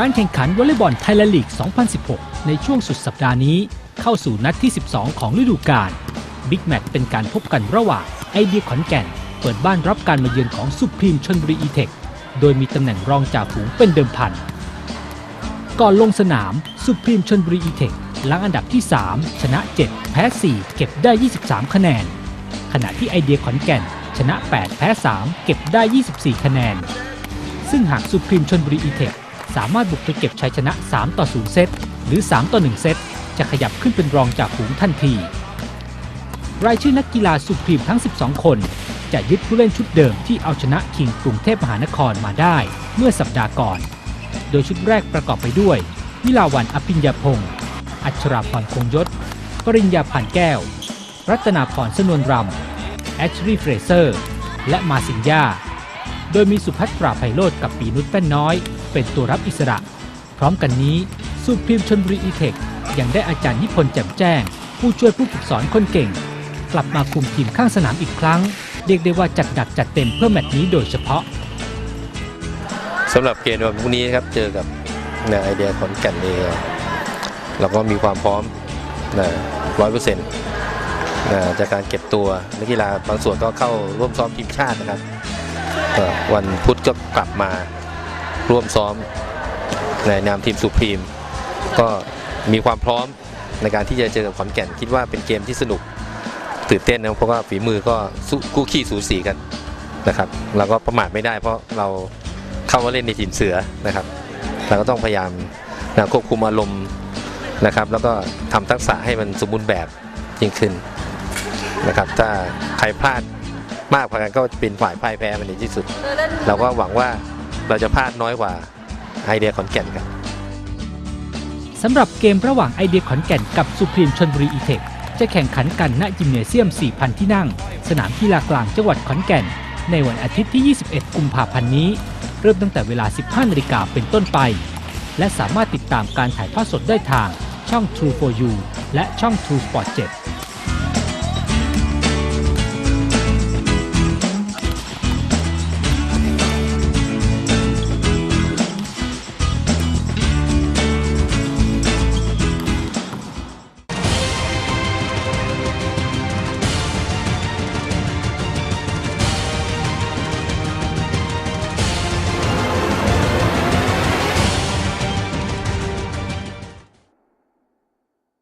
การแข่งขันวอลเลย์บอลไทยลีก 2016 ในช่วงสุดสัปดาห์นี้ เข้าสู่นัดที่ 12 ของฤดูกาลบิ๊กแมตช์เป็นการพบกันระหว่างไอเดียขอนแก่น เปิดบ้านรับการมาเยือนของสุพรีมชนบุรีอีเทค โดยมีตำแหน่งรองจ่าฝูงเป็นเดิมพัน ก่อนลงสนามสุพรีมชนบุรีอีเทคลังอันดับที่ 3 ชนะ 7 แพ้ 4 เก็บได้ 23 คะแนน ขณะที่ไอเดียขอนแก่น ชนะ 8 แพ้ 3 เก็บได้ 24 คะแนน ซึ่งหากสุพรีมชนบุรีอีเทค สามารถบุกไปเก็บชัยชนะ 3 ต่อ 0 เซต หรือ 3 ต่อ 1 เซต จะขยับขึ้นเป็นรองจากฝูงทันที รายชื่อนักกีฬาสุพรีมทั้ง 12 คน จะยึดผู้เล่นชุดเดิมที่เอาชนะคิงกรุงเทพมหานครมาได้เมื่อสัปดาห์ก่อน โดยชุดแรกประกอบไปด้วย วิลาวันอภิญญาพงศ์อัชราพรคงยศ ปริญญาผ่านแก้ว รัตนาพรสนวนรำแอชรีย์เฟรเซอร์ และมาสินยาโดยมีสุพัฒน์ปราไพโรธกับปีนุชแป้นน้อย เป็นตัวรับอิสระ พร้อมกันนี้สุพรีมชนบุรีอีเทคยังได้อาจารย์นิพนธ์แจ่มแจ้ง ผู้ช่วยผู้ฝึกสอนคนเก่ง กลับมาคุมทีมข้างสนามอีกครั้ง เรียกได้ว่าจัดหนักจัดเต็มเพื่อแมตช์นี้โดยเฉพาะสำหรับเกมวันพรุ่งนี้นะครับเจอกับนะไอเดียขอนแก่นเองเราก็มีความพร้อมนะร้อยเปอร์เซ็นต์จากการเก็บตัวนักกีฬาบางส่วนก็เข้าร่วมซ้อมทีมชาตินะครับวันพุธก็กลับมา ร่วมซ้อมในนามทีมสุพรีม ก็มีความพร้อมในการที่จะเจอกับขอนแก่นคิดว่าเป็นเกมที่สนุกตื่นเต้นนะเพราะว่าฝีมือก็สู้ขี้สูสีกันนะครับเราก็ประมาทไม่ได้เพราะเราเข้ามาเล่นในทีมเสือนะครับเราก็ต้องพยายามนะควบคุมอารมณ์นะครับ แล้วก็ทำทักษะให้มันสมบูรณ์แบบยิ่งขึ้นนะครับ ถ้าใครพลาดมากพอกันก็เป็นฝ่ายพ่ายแพ้มันในที่สุด เราก็หวังว่า เราจะพลาดน้อยกว่าไอเดียขอนแก่นครับสำหรับเกมระหว่างไอเดียขอนแก่นกับสุพรีมชนบุรีอีเทคจะแข่งขันกันณยิมเนเซียม 4,000 ที่นั่ง สนามกีฬากลางจังหวัดขอนแก่น ในวันอาทิตย์ที่ 21 กุมภาพันธ์นี้ เริ่มตั้งแต่เวลา 15นาฬิกาเป็นต้นไป และสามารถติดตามการถ่ายทอดสดได้ทางช่อง True for You และช่อง True Sport 7